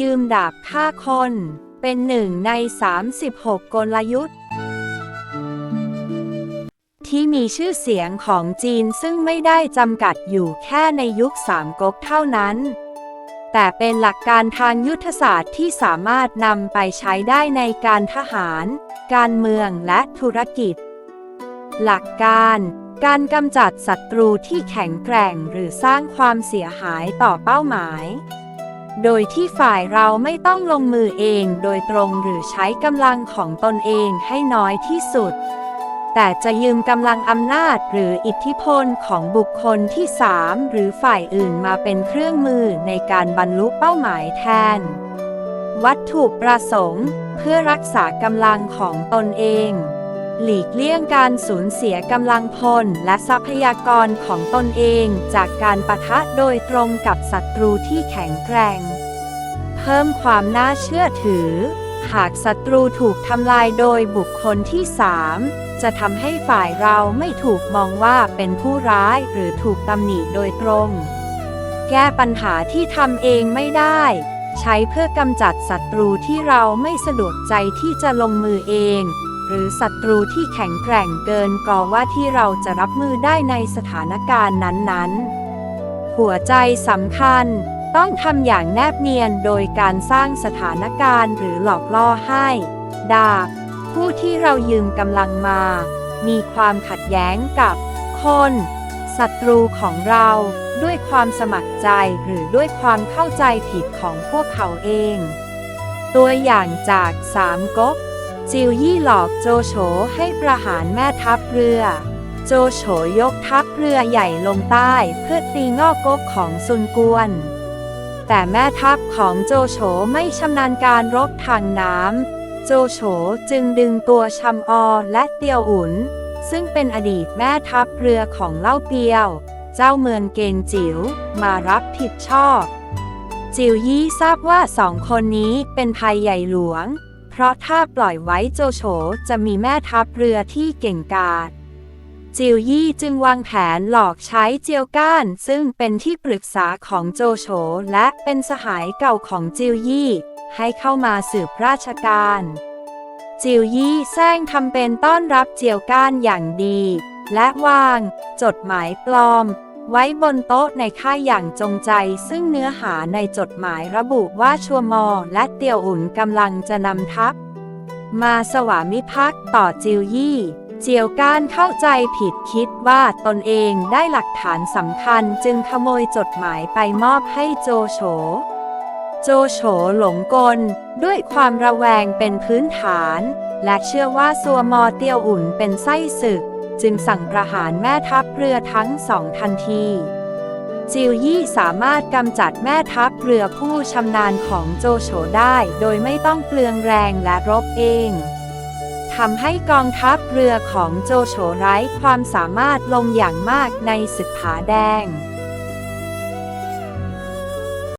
ยืมดาบฆ่าคน เป็นหนึ่งใน 36 กลยุทธ์ ที่มีชื่อเสียงของจีนซึ่งไม่ได้จำกัดอยู่แค่ในยุคสามก๊กเท่านั้น แต่เป็นหลักการทางยุทธศาสตร์ที่สามารถนำไปใช้ได้ในการทหาร การเมืองและธุรกิจ หลักการ การกำจัดศัตรูที่แข็งแกร่งหรือสร้างความเสียหายต่อเป้าหมาย โดยที่ฝ่ายเราไม่ต้องลงมือเองโดยตรงหรือใช้กำลังของตนเองให้น้อยที่สุด แต่จะยืมกำลังอำนาจหรืออิทธิพลของบุคคลที่สามหรือฝ่ายอื่นมาเป็นเครื่องมือในการบรรลุเป้าหมายแทน วัตถุประสงค์ เพื่อรักษากำลังของตนเอง หลีกเลี่ยงการสูญเสียกำลังพลและทรัพยากรของตนเองจากการปะทะโดยตรงกับศัตรูที่แข็งแกร่ง เพิ่มความน่าเชื่อถือ หากศัตรูถูกทำลายโดยบุคคลที่สามจะทำให้ฝ่ายเราไม่ถูกมองว่าเป็นผู้ร้ายหรือถูกตำหนิโดยตรง แก้ปัญหาที่ทำเองไม่ได้ใช้เพื่อกำจัดศัตรูที่เราไม่สะดวกใจที่จะลงมือเอง หรือศัตรูที่แข็งแกร่งเกินกว่าว่าที่เราจะรับมือได้ในสถานการณ์นั้นๆ หัวใจสำคัญต้องทำอย่างแนบเนียนโดยการสร้างสถานการณ์หรือหลอกล่อให้ ดาบผู้ที่เรายืมกำลังมา มีความขัดแย้งกับคนศัตรูของเราด้วยความสมัครใจหรือด้วยความเข้าใจผิดของพวกเขาเอง ตัวอย่างจากสามก๊ก จิวยี่หลอกโจโฉให้ประหารแม่ทัพเรือ โจโฉยกทัพเรือใหญ่ลงใต้เพื่อตีงอกกกของซุนกวน แต่แม่ทัพของโจโฉไม่ชำนาญการรบทางน้ำ โจโฉจึงดึงตัวชำอและเตียวอุนซึ่งเป็นอดีตแม่ทัพเรือของเล่าเปียว เจ้าเมืองเกณจิ๋วมารับผิดชอบ จิวยี่ทราบว่าสองคนนี้เป็นภัยใหญ่หลวง เพราะถ้าปล่อยไว้โจโฉจะมีแม่ทัพเรือที่เก่งกาจจิวยี่จึงวางแผนหลอกใช้เจียวก้าน ซึ่งเป็นที่ปรึกษาของโจโฉและเป็นสหายเก่าของจิวยี่ ให้เข้ามาสืบราชการ จิวยี่แซงทำเป็นต้อนรับเจียวก้านอย่างดี และวาง จดหมายปลอม ไว้บนโต๊ะในค่ายอย่างจงใจ ซึ่งเนื้อหาในจดหมายระบุว่าชัวมอและเตียวอุ่นกำลังจะนำทัพ มาสวามิภักดิ์ต่อจิวยี่เจียวก้านเข้าใจผิดคิดว่าตนเองได้หลักฐานสำคัญจึงขโมยจดหมายไปมอบให้โจโฉ โจโฉหลงกล ด้วยความระแวงเป็นพื้นฐาน และเชื่อว่าซัวมอเตียวอุ่นเป็นไส้ศึก จึงสั่งประหารแม่ทัพเรือทั้งสองทันทีจิวยี่สามารถกำจัดแม่ทัพเรือผู้ชำนาญของโจโฉได้ โดยไม่ต้องเปลืองแรงและรบเองทำให้กองทัพเรือของโจโฉไร้ความสามารถลงอย่างมากในศึกผาแดง